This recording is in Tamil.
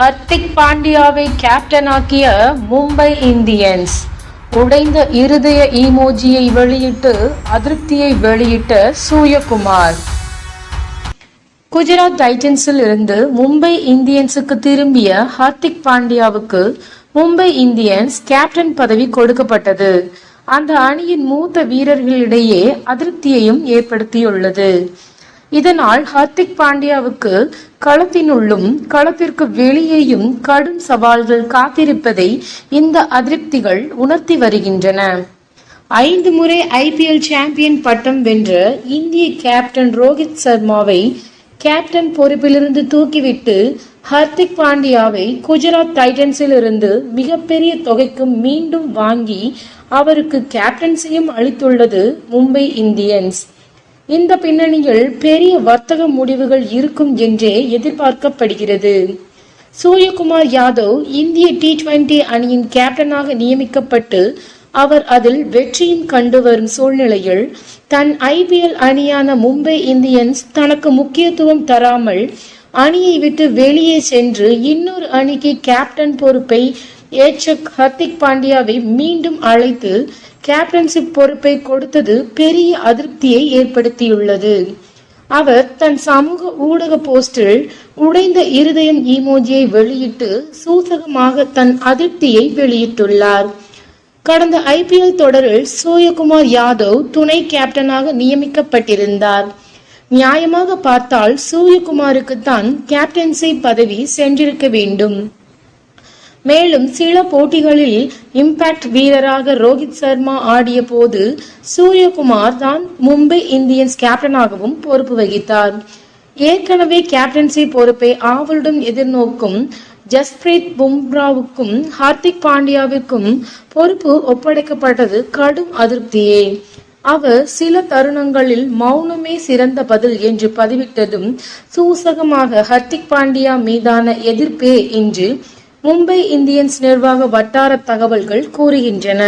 ஹர்திக் பாண்டியாவை கேப்டனாக்கிய மும்பை இந்தியன்ஸ் உடைந்த இருதய ஈமோஜியை வெளியிட்டு அதிருப்தியை வெளியிட்ட சூயகுமார் குஜராத் டைட்டன்ஸில் இருந்து மும்பை இந்தியன்ஸுக்கு திரும்பிய ஹார்திக் பாண்டியாவுக்கு மும்பை இந்தியன்ஸ் கேப்டன் பதவி கொடுக்கப்பட்டது. அந்த அணியின் மூத்த வீரர்களிடையே அதிருப்தியையும் ஏற்படுத்தியுள்ளது. இதனால் ஹார்திக் பாண்டியாவுக்கு களத்தினுள்ளும் களத்திற்கு வெளியேயும் கடும் சவால்கள் காத்திருப்பதை இந்த அதிருப்திகள் உணர்த்தி வருகின்றன. ஐந்து முறை ஐபிஎல் சாம்பியன் பட்டம் வென்ற இந்திய கேப்டன் ரோஹித் சர்மாவை கேப்டன் பொறுப்பிலிருந்து தூக்கிவிட்டு ஹர்திக் பாண்டியாவை குஜராத் டைட்டன்ஸில் இருந்து மிகப்பெரிய தொகைக்கு மீண்டும் வாங்கி அவருக்கு கேப்டன்சியும் அளித்துள்ளது மும்பை இந்தியன்ஸ். இந்த பின்னணியில் பெரிய வர்த்தக முடிவுகள் இருக்கும் என்றே எதிர்பார்க்கப்படுகிறது. சூரியகுமார் யாதவ் இந்திய டி டுவெண்டி அணியின் கேப்டனாக நியமிக்கப்பட்டு அவர் அதில் வெற்றியும் கண்டு வரும் சூழ்நிலையில் தன் ஐபிஎல் அணியான மும்பை இந்தியன்ஸ் தனக்கு முக்கியத்துவம் தராமல் அணியை விட்டு வெளியே சென்று இன்னொரு அணிக்கு கேப்டன் பொறுப்பை ஏச்சக் ஹர்திக் பாண்டியாவை மீண்டும் அழைத்து கேப்டன்ஷிப் பொறுப்பை கொடுத்தது பெரிய அதிருப்தியை ஏற்படுத்தியுள்ளது. அவர் தன் சமூக ஊடக போஸ்டில் உடைந்த இருதயம் ஈமோஜியை வெளியிட்டு சூசகமாக தன் அதிருப்தியை வெளியிட்டுள்ளார். கடந்த ஐபிஎல் தொடரில் சூரியகுமார் யாதவ் துணை கேப்டனாக நியமிக்கப்பட்டிருந்தார். நியாயமாக பார்த்தால் சூரியகுமாருக்கு தான் கேப்டன்சி பதவி சென்றிருக்க வேண்டும். மேலும் சில போட்டிகளில் இம்பாக்ட் வீரராக ரோஹித் சர்மா ஆடிய போது சூரியகுமார் தான் மும்பை இந்தியன்ஸ் கேப்டனாகவும் பொறுப்பு வகித்தார். ஏற்கனவே கேப்டன்சி பொறுப்பை ஆவலுடன் எதிர்நோக்கும் ஜஸ்பிரீத் பும்ராவுக்கும் ஹார்திக் பாண்டியாவிற்கும் பொறுப்பு ஒப்படைக்கப்பட்டது கடும் அதிருப்தியே. அவர் சில தருணங்களில் மௌனமே சிறந்த பதில் என்று பதிவிட்டதும் சூசகமாக ஹர்திக் பாண்டியா மீதான எதிர்ப்பே என்று மும்பை இந்தியன்ஸ் நிர்வாக வட்டார தகவல்கள் கூறுகின்றன.